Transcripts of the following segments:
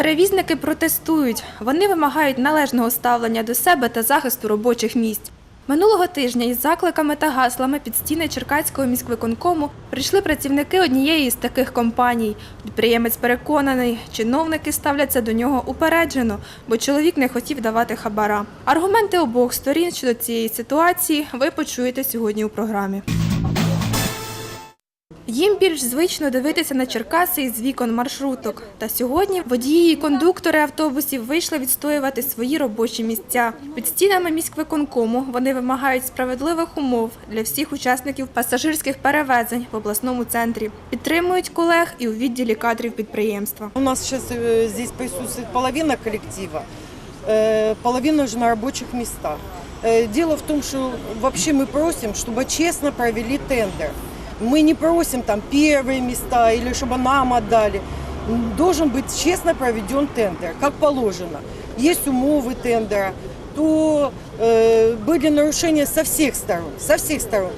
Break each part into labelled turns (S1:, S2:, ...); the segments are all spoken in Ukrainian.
S1: Перевізники протестують. Вони вимагають належного ставлення до себе та захисту робочих місць. Минулого тижня із закликами та гаслами під стіни Черкаського міськвиконкому прийшли працівники однієї з таких компаній. Підприємець переконаний, чиновники ставляться до нього упереджено, бо чоловік не хотів давати хабара. Аргументи обох сторін щодо цієї ситуації ви почуєте сьогодні у програмі. Їм більш звично дивитися на Черкаси із вікон маршруток. Та сьогодні водії і кондуктори автобусів вийшли відстоювати свої робочі місця. Під стінами міськвиконкому вони вимагають справедливих умов для всіх учасників пасажирських перевезень в обласному центрі. Підтримують колег і у відділі кадрів підприємства.
S2: У нас сейчас э, здесь присутствует половина коллектива, э, половина же на рабочих местах. Э, Дело в том, что вообще мы просим, чтобы честно провели тендер. Мы не просим там первые места или чтобы нам отдали. М, Должен быть честно проведен тендер, как положено. Есть умовы тендера, то э, были нарушения со всех сторон, со всех сторон.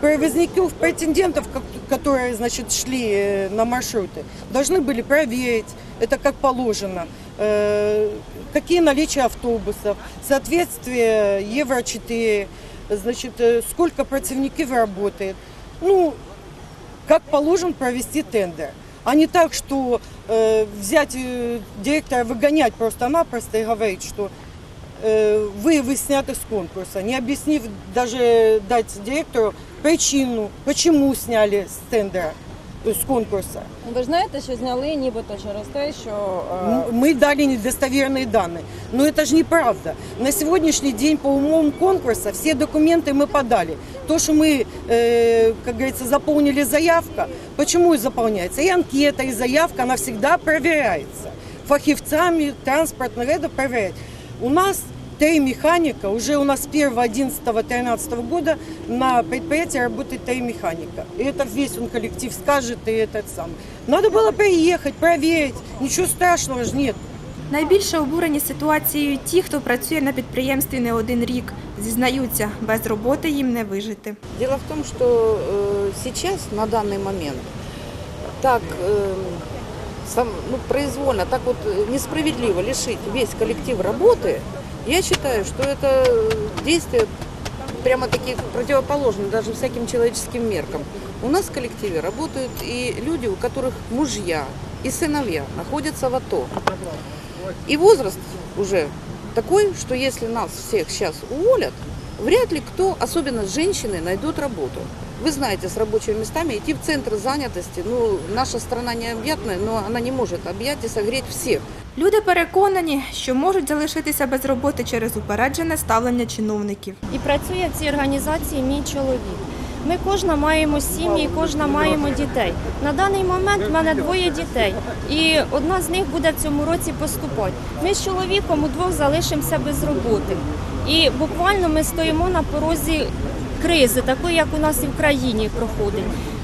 S2: Провозников, претендентов, как- которые, значит, шли э, на маршруты, должны были проверить, это как положено, э, какие наличия автобусов, соответствие Евро-4, значит, э, сколько противников работает. Ну, как положено провести тендер. А не так, что э, взять э, директора, выгонять просто-напросто и говорить, что э, вы, вы сняты с конкурса, не объяснив даже дать директору причину, почему сняли с тендера, э, с конкурса.
S3: Ви ж знаєте, що зняли нібито через те, що е,
S2: М- Мы дали недостоверные данные. Но это же неправда. На сегодняшний день по умовам конкурса все документы мы подали. То, что мы, э, как говорится, заполнили заявка, почему и заполняется? И анкета, и заявка, она всегда проверяется. Фахивцами транспортных это проверять. У нас три механика, уже у нас с 1 11-13 года на предприятии работает три механика. И это весь он коллектив скажет, и этот самый. Надо было приехать, проверить. Ничего страшного же нет.
S1: Найбільше обурені ситуацією ті, хто працює на підприємстві не один рік. Зізнаються, без роботи їм не вижити.
S4: Дело в том, что э, сейчас, на данный момент, так э, сам, ну, произвольно, так вот э, несправедливо лишить весь коллектив работы, я считаю, что это действие прямо-таки противоположно даже всяким человеческим меркам. У нас в коллективе работают и люди, у которых мужья и сыновья находятся в АТО. И возраст уже такой, что если нас всех сейчас уволят, вряд ли кто, особенно женщины, найдут работу. Вы знаете, с рабочими местами идти в центр занятости, ну, наша страна необъятная, но она не может объять и согреть всех.
S1: Люди переконані, що можуть залишитися без роботи через упереджене ставлення чиновників.
S5: І працює в цій організації мій чоловік. Ми кожна маємо сім'ї, кожна маємо дітей. На даний момент в мене двоє дітей, і одна з них буде в цьому році поступати. Ми з чоловіком удвох залишимося без роботи. І буквально ми стоїмо на порозі кризи, такої, як у нас і в країні проходить.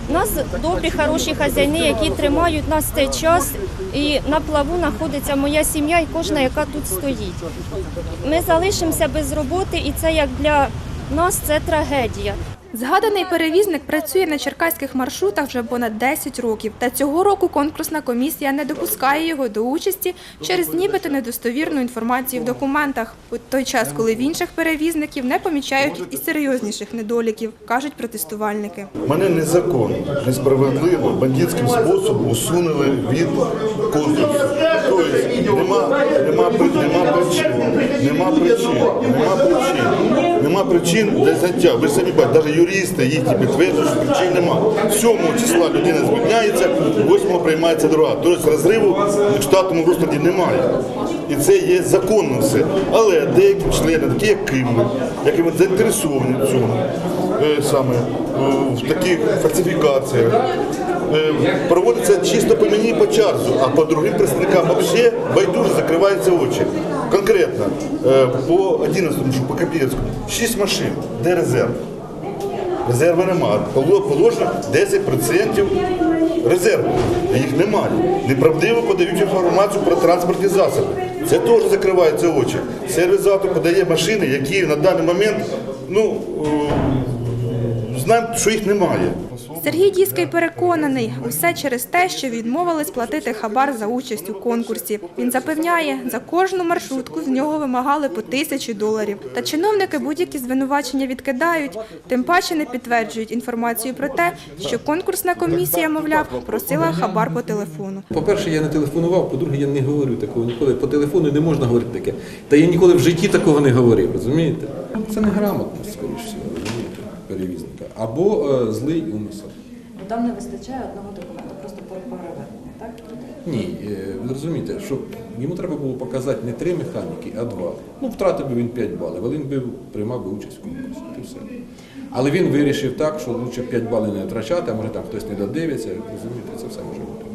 S5: У нас добрі, хороші хазяїни, які тримають нас цей час, і на плаву знаходиться моя сім'я і кожна, яка тут стоїть. Ми залишимося без роботи, і це як для нас це трагедія.
S1: Згаданий перевізник працює на черкаських маршрутах вже понад 10 років. Та цього року конкурсна комісія не допускає його до участі через нібито недостовірну інформацію в документах. У той час, коли в інших перевізників не помічають і серйозніших недоліків, кажуть протестувальники.
S6: Мене незаконно, несправедливо, бандитським способом усунули від конкурсу. Тобто нема, нема, нема причин, нема причин, нема причин, нема причин для взяття. Ви самі бачите, навіть юристи їхні підтверджують, що причин нема. 7 числа людина звільняється, 8 приймається друга. Тобто розриву в штатному розкладі немає. І це є законно все. Але деякі члени, такі як Кимли, які заінтересовані в цьому, е, саме е, в таких фальсифікаціях. Е, Проводиться чисто по мені і по часу, а по другим представникам взагалі байдуже закриваються очі. Конкретно е, по 11-му, по Капієвському, 6 машин, де резерв? Резерву немає. Положено 10% резерву. а Їх немає. Неправдиво подають інформацію про транспортні засоби. Це теж закриваються очі. Сервізатор подає машини, які на даний момент ну, е, знаємо, що їх немає.
S1: Сергій Діський переконаний, усе через те, що відмовились платити хабар за участь у конкурсі. Він запевняє, за кожну маршрутку з нього вимагали по тисячі доларів. Та чиновники будь-які звинувачення відкидають, тим паче не підтверджують інформацію про те, що конкурсна комісія, мовляв, просила хабар по телефону.
S7: По-перше, я не телефонував, по-друге, я не говорю такого ніколи. По телефону не можна говорити таке. Та я ніколи в житті такого не говорив, розумієте? Це неграмотність, скоріш всього, перевізника. Або е, злий умисел.
S8: Там не вистачає одного документу, просто по перевернення, так?
S7: Ні, е, ви розумієте, що йому треба було показати не три механіки, а два. Ну, втратив би він 5 балів, але він би приймав би участь в конкурсі. і все. Але він вирішив так, що краще 5 балів не втрачати, а може там хтось не додивиться, розумієте, це все може бути.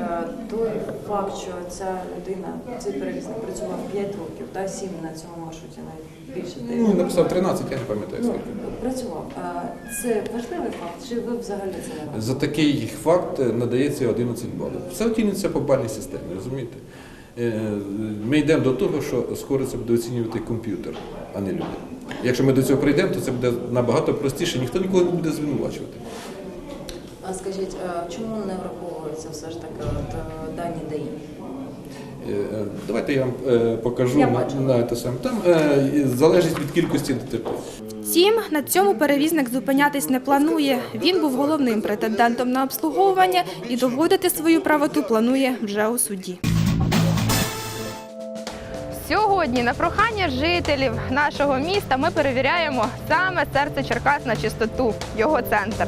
S8: Е, той факт, що ця людина, цей перевізник працював 5 років, та 7 на цьому маршруті, навіть більше
S7: Ну, написав 13, я не пам'ятаю
S8: Ну,
S7: скільки було.
S8: працював. Це важливий факт, чи ви взагалі це не робите?
S7: За такий факт е, надається 11 балів. Все оцінюється по бальній системі, розумієте? Е, Ми йдемо до того, що скоро це буде оцінювати комп'ютер, а не люди. Якщо ми до цього прийдемо, то це буде набагато простіше, ніхто нікого не буде звинувачувати.
S8: А скажіть, е, чому не враховуються все ж таки от, е, дані ДАІ?
S7: Е, Давайте я вам покажу
S8: Я
S7: на, на те саме. Там залежить від кількості ДТП.
S1: Втім, на цьому перевізник зупинятись не планує. Він був головним претендентом на обслуговування і доводити свою правоту планує вже у суді. Сьогодні на прохання жителів нашого міста ми перевіряємо саме серце Черкас на чистоту, його центр.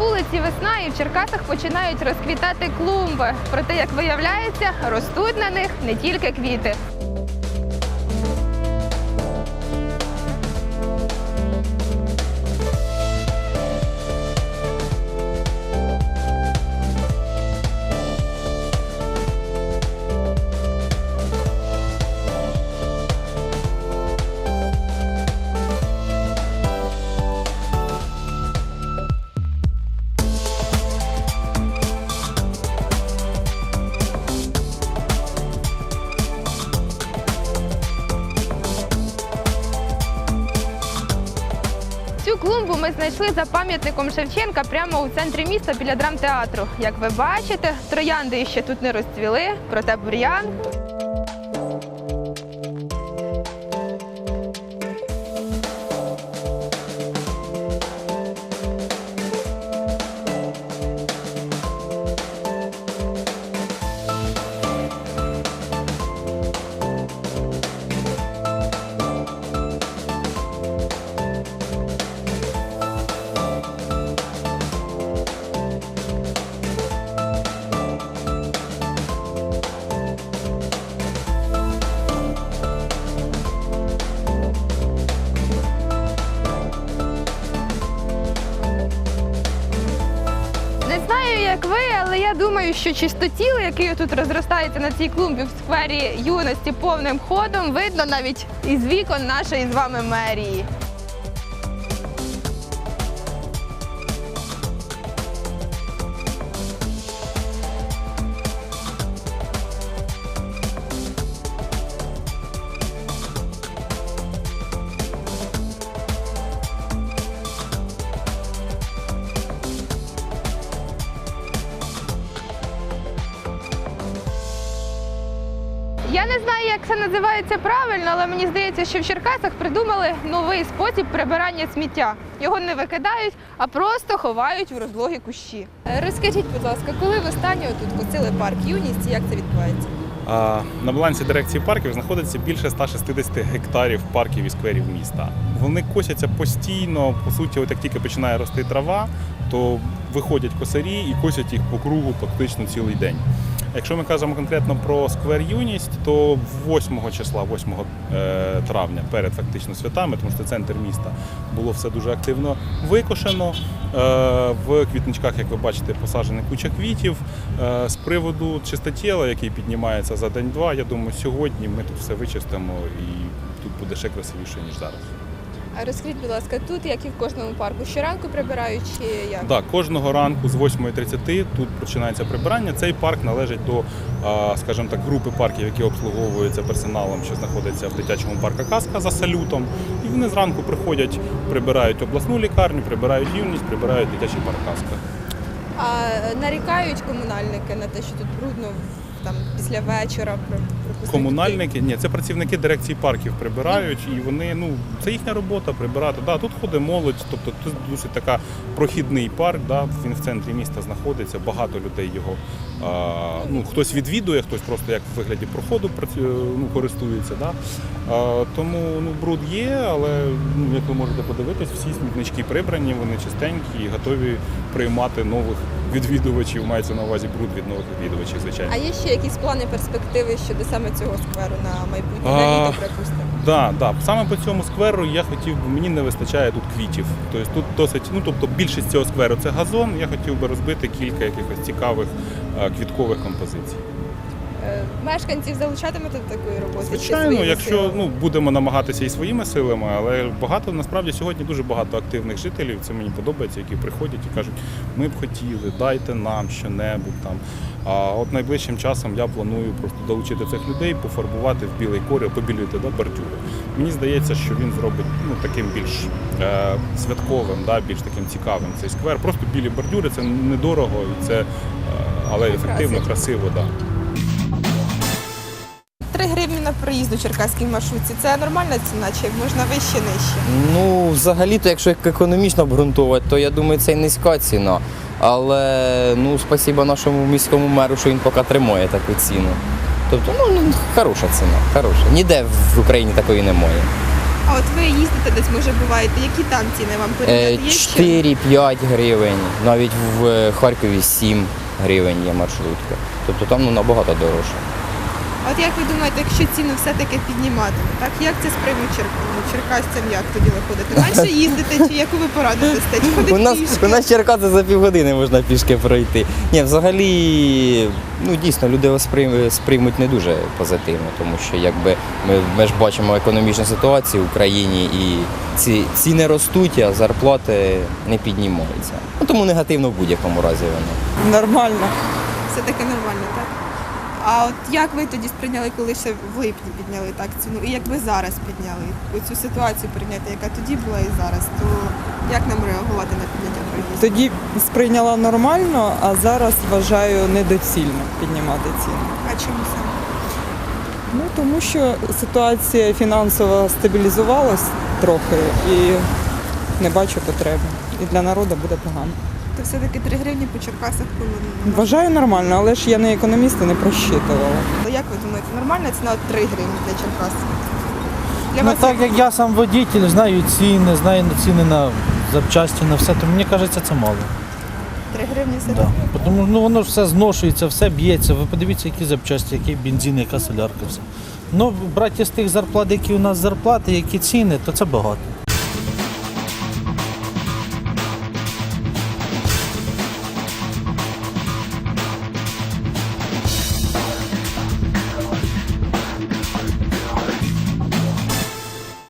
S1: Вулиці весна і в Черкасах починають розквітати клумби. Проте, як виявляється, ростуть на них не тільки квіти. Клумбу ми знайшли за пам'ятником Шевченка прямо у центрі міста біля драмтеатру. Як ви бачите, троянди ще тут не розцвіли, проте бур'ян. Знаю, як ви, але я думаю, що чистотіл, який тут розростається на цій клумбі в сквері юності повним ходом, видно навіть із вікон нашої з вами мерії. Я не знаю, як це називається правильно, але мені здається, що в Черкасах придумали новий спосіб прибирання сміття. Його не викидають, а просто ховають в розлогі кущі. Е, Розкажіть, будь ласка, коли ви останнє тут косили парк юність і як це відбувається?
S9: На балансі дирекції парків знаходиться більше 160 гектарів парків і скверів міста. Вони косяться постійно. По суті, от як тільки починає рости трава, то виходять косарі і косять їх по кругу практично цілий день. Якщо ми кажемо конкретно про сквер юність, то 8 числа, 8 е, травня, перед фактично святами, тому що це центр міста, було все дуже активно викошено. Е, В квітничках, як ви бачите, посаджена куча квітів. Е, З приводу чистотіла, який піднімається за день-два, я думаю, сьогодні ми тут все вичистимо і тут буде ще красивіше, ніж зараз.
S10: А розкажіть, будь ласка, тут, як і в кожному парку, щоранку прибирають чи як?
S9: Так, кожного ранку з 8.30 тут починається прибирання. Цей парк належить до, а, скажімо так, групи парків, які обслуговуються персоналом, що знаходиться в дитячому парку Казка за салютом. І вони зранку приходять, прибирають обласну лікарню, прибирають юність, прибирають дитячий парк Казка.
S10: А нарікають комунальники на те, що тут брудно там після вечора. при-
S9: Комунальники, ні, це працівники дирекції парків прибирають, і вони, ну, це їхня робота прибирати. Да, тут ходить молодь, тобто тут досить така прохідний парк, да, він в центрі міста знаходиться, багато людей його. А, ну, хтось відвідує, хтось просто як в вигляді проходу працю- ну, користується. Да. А, тому ну, бруд є, але ну, як ви можете подивитись, всі смітнички прибрані, вони чистенькі і готові приймати нових відвідувачів. Мається на увазі бруд від нових відвідувачів, звичайно.
S10: А є ще якісь плани, перспективи щодо саме цього скверу на майбутнє,
S9: А,
S10: на літо, припустимо?
S9: Да, да. Саме по цьому скверу я хотів би, мені не вистачає тут квітів. Тобто тут досить, ну тобто більшість цього скверу це газон. Я хотів би розбити кілька якихось цікавих е, квіткових композицій.
S10: Е, Мешканців залучатимете до такої роботи?
S9: Звичайно, якщо ну будемо намагатися і своїми силами, але багато насправді сьогодні дуже багато активних жителів. Це мені подобається, які приходять і кажуть, ми б хотіли, дайте нам щонебудь там. А от найближчим часом я планую просто долучити цих людей, пофарбувати в білий колір, побілити да, бордюри. Мені здається, що він зробить ну таким більш е, святковим, да, більш таким цікавим цей сквер. Просто білі бордюри це недорого і це, е, але ефективно, красиво. Да.
S10: 3 гривні на проїзд у черкаській маршрутці. Це нормальна ціна, чи можна вище нижче?
S11: Ну, взагалі-то, якщо економічно обґрунтувати, то я думаю, це низька ціна. Але ну, спасіба нашому міському меру, що він поки тримає таку ціну. Тобто, ну, ну, хороша ціна, хороша. Ніде в Україні такої немає.
S10: А от ви їздите десь, може, буваєте, які там ціни вам
S11: Е,
S10: порівняти?
S11: 4-5 гривень, навіть в е, Харкові 7 гривень є маршрутка. Тобто там ну, набагато дорожче.
S10: От як ви думаєте, якщо ціну все-таки підніматиме, так як це сприймуть чер... ну, черкасцям, як тоді виходити? Менше їздити, чи яку ви пораду дасте? Чи ходить
S11: У нас,
S10: пішки?
S11: у нас Черкаси за півгодини можна пішки пройти. Ні, взагалі, ну дійсно, люди сприйм- сприймуть не дуже позитивно, тому що якби ми, ми ж бачимо економічну ситуацію в Україні і ці ціни ростуть, а зарплати не піднімаються. Ну, тому негативно в будь-якому разі воно.
S3: Нормально.
S10: Все-таки нормально, так? А от як ви тоді сприйняли, коли ще в липні підняли так ціну? І як ви зараз підняли оцю ситуацію прийняти, яка тоді була і зараз, то як нам реагувати на підняття проїзду?
S3: Тоді сприйняла нормально, а зараз вважаю недоцільно піднімати ціни.
S10: А чому саме?
S3: Ну тому що ситуація фінансово стабілізувалась трохи і не бачу потреби. І для народу буде погано.
S10: То все-таки 3 гривні по Черкасах повинно.
S3: Вважаю нормально, але ж я не економіст і не просчитувала.
S10: Як ви думаєте, нормальна ціна от 3 гривні для Черкас? Для
S12: Ну
S10: вас
S12: так як я сам водитель, знаю ціни, знаю ціни на запчасті, на все, то мені кажеться, це мало.
S10: 3 гривні все
S12: Да. Тому ну, воно ж все зношується, все б'ється. Ви подивіться, які запчасті, який бензин, яка солярка, все. Ну, брати з тих зарплат, які у нас зарплати, які ціни, то це багато.